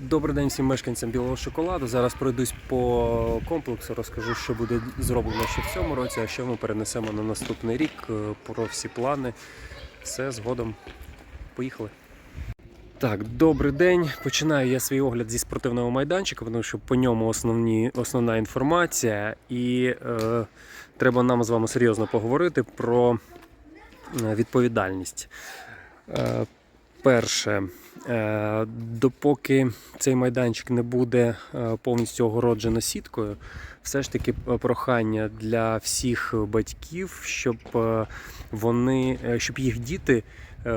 Добрий день всім мешканцям білого шоколаду. Зараз пройдусь по комплексу, розкажу, що буде зроблено ще в цьому році, а що ми перенесемо на наступний рік е, про всі плани. Все згодом. Поїхали. Так, добрий день. Починаю я свій огляд зі спортивного майданчика, тому що по ньому основні, основна інформація, і е, треба нам з вами серйозно поговорити про е, відповідальність. Е, перше, допоки цей майданчик не буде е, повністю огороджено сіткою, все ж таки е, прохання для всіх батьків, щоб е, вони, е, щоб їх діти е,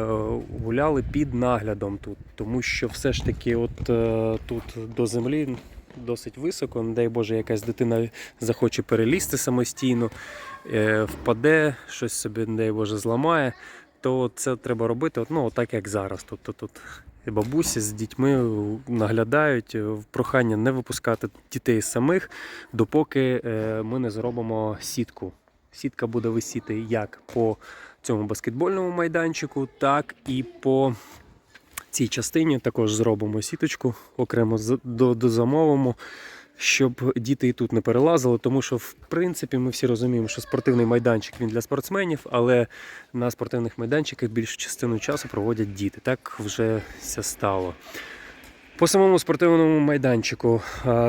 гуляли під наглядом тут, тому що все ж таки, от е, тут до землі. Досить високо, не дай Боже, якась дитина захоче перелізти самостійно, е, впаде, щось собі, не дай Боже, зламає, то це треба робити ну, так, як зараз. Тобто тут і бабусі з дітьми наглядають, е, прохання не випускати дітей самих, допоки е, ми не зробимо сітку. Сітка буде висіти як по цьому баскетбольному майданчику, так і по цій частині також зробимо сіточку, окремо до- дозамовимо, щоб діти і тут не перелазили, тому що в принципі ми всі розуміємо, що спортивний майданчик він для спортсменів, але на спортивних майданчиках більшу частину часу проводять діти. Так вже все стало. По самому спортивному майданчику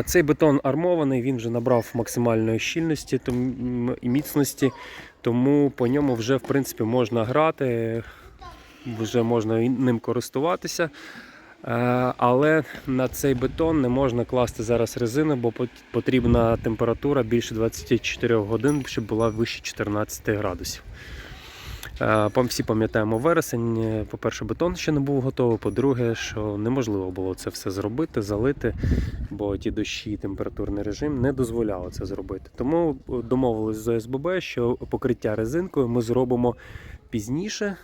цей бетон армований, він вже набрав максимальної щільності і міцності, тому по ньому вже в принципі можна грати, вже можна ним користуватися. Е, Але на цей бетон не можна класти зараз резину, бо потрібна температура більше 24 годин, щоб була вище 14 градусів. Е, Всі пам'ятаємо вересень. По-перше, бетон ще не був готовий. По-друге, що неможливо було це все зробити, залити, бо ті дощі і температурний режим не дозволяли це зробити. Тому домовились з ОСББ, що покриття резинкою ми зробимо пізніше. Е,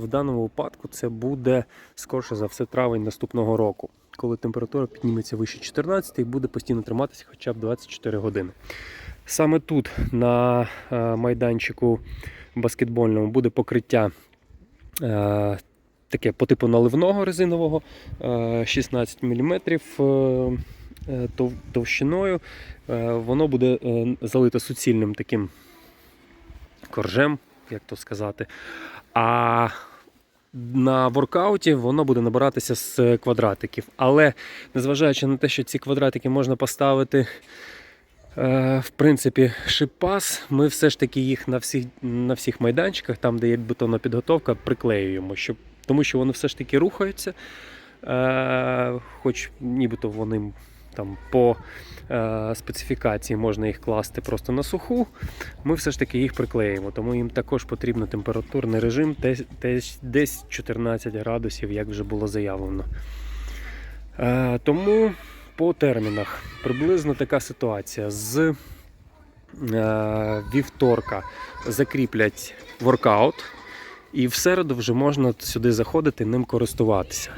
В даному випадку це буде скорше за все травень наступного року, коли температура підніметься вище 14 і буде постійно триматися хоча б 24 години. Саме тут, на е, майданчику баскетбольному, буде покриття е, таке по типу наливного резинового е, 16 мм товщиною. Воно буде залите суцільним таким коржем, як то сказати. А на воркауті воно буде набиратися з квадратиків. Але незважаючи на те, що ці квадратики можна поставити. е, В принципі, шипас, ми все ж таки їх на всіх, на всіх майданчиках, там, де є бетонна підготовка, приклеюємо, щоб, тому що вони все ж таки рухаються. Е, хоч нібито вони там по е, специфікації можна їх класти просто на суху, ми все ж таки їх приклеїмо, тому їм також потрібен температурний режим десь, десь, десь 14 градусів, як вже було заявлено. Е, тому по термінах приблизно така ситуація. З е, вівторка закріплять воркаут, і в середу вже можна сюди заходити, ним користуватися.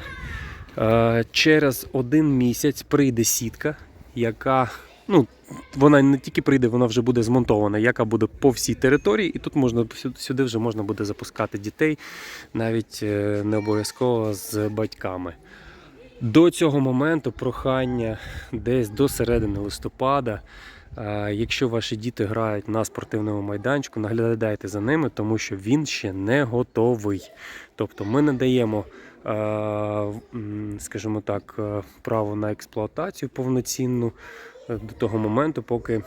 Е, Через один місяць прийде сітка, яка ну, вона не тільки прийде, вона вже буде змонтована, яка буде по всій території, і тут можна сюди вже можна буде запускати дітей, навіть е, не обов'язково з батьками. До цього моменту прохання десь до середини листопада. е, Якщо ваші діти грають на спортивному майданчику, наглядайте за ними, тому що він ще не готовий. Тобто ми не даємо, скажімо так, е, право на експлуатацію повноцінну е, до того моменту, поки,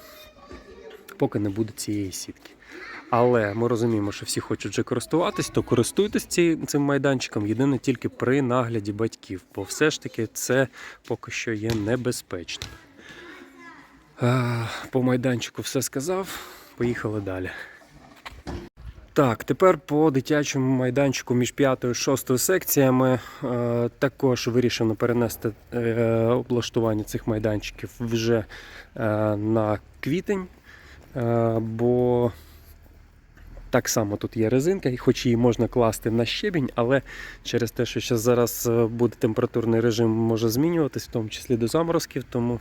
поки не буде цієї сітки. Але ми розуміємо, що всі хочуть вже користуватись, то користуйтесь цим майданчиком єдине тільки при нагляді батьків, бо все ж таки це поки що є небезпечно. Е, По майданчику все сказав. Поїхали далі. Так, тепер по дитячому майданчику між 5 і 6 секціями е, також вирішено перенести е, облаштування цих майданчиків вже е, на квітень, е, бо так само тут є резинка, і хоч її можна класти на щебінь, але через те, що зараз е, буде температурний режим, може змінюватись, в тому числі до заморозків, тому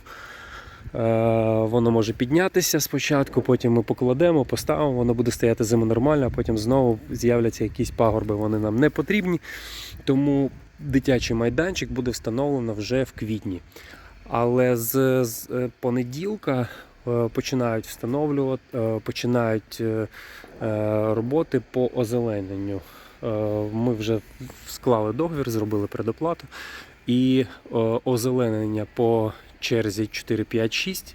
воно може піднятися спочатку, потім ми покладемо, поставимо, воно буде стояти зиму нормально, а потім знову з'являться якісь пагорби, вони нам не потрібні. Тому дитячий майданчик буде встановлено вже в квітні. Але з, з е, понеділка е, починають встановлювати, е, починають е, е, роботи по озелененню. Е, Ми вже склали договір, зробили предоплату. І е, озеленення по черзі 4, 5, 6,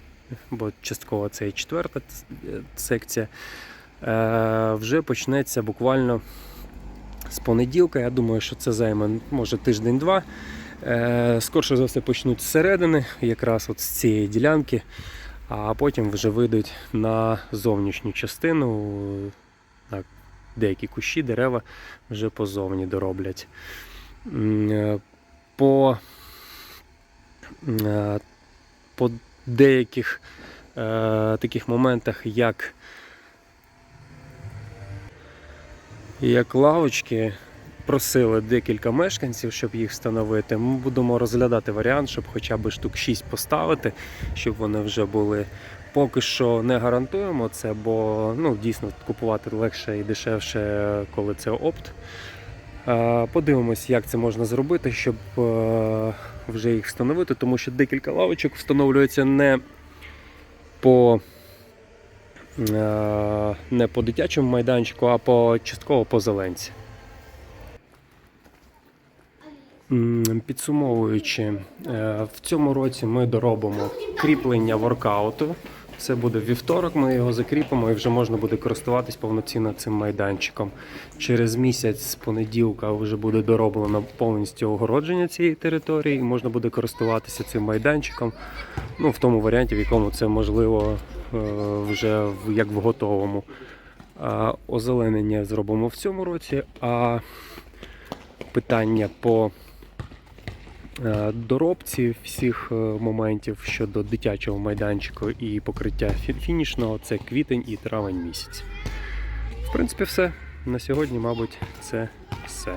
бо частково це і четверта е, секція, е, вже почнеться буквально з понеділка. Я думаю, що це займе може тиждень-два. Е, Скорше за все почнуть зсередини, якраз от з цієї ділянки, а потім вже вийдуть на зовнішню частину, на деякі кущі, дерева вже позовні дороблять. По, по деяких е, таких моментах, як, як лавочки, просили декілька мешканців, щоб їх встановити. Ми будемо розглядати варіант, щоб хоча б штук 6 поставити, щоб вони вже були. Поки що не гарантуємо це, бо ну, дійсно купувати легше і дешевше, коли це опт. Е, Подивимось, як це можна зробити, щоб е, вже їх встановити, тому що декілька лавочок встановлюється не по, е, не по дитячому майданчику, а по частково по зеленці. Підсумовуючи, в цьому році ми доробимо кріплення воркауту. Це буде вівторок, ми його закріпимо і вже можна буде користуватись повноцінно цим майданчиком. Через місяць з понеділка вже буде дороблено повністю огородження цієї території, і можна буде користуватися цим майданчиком. Ну, в тому варіанті, в якому це можливо е, вже як в готовому. Озеленення зробимо в цьому році, а питання по доробці всіх е, моментів щодо дитячого майданчику і покриття фінішного це квітень і травень місяць. В принципі, все. На сьогодні, мабуть, це все.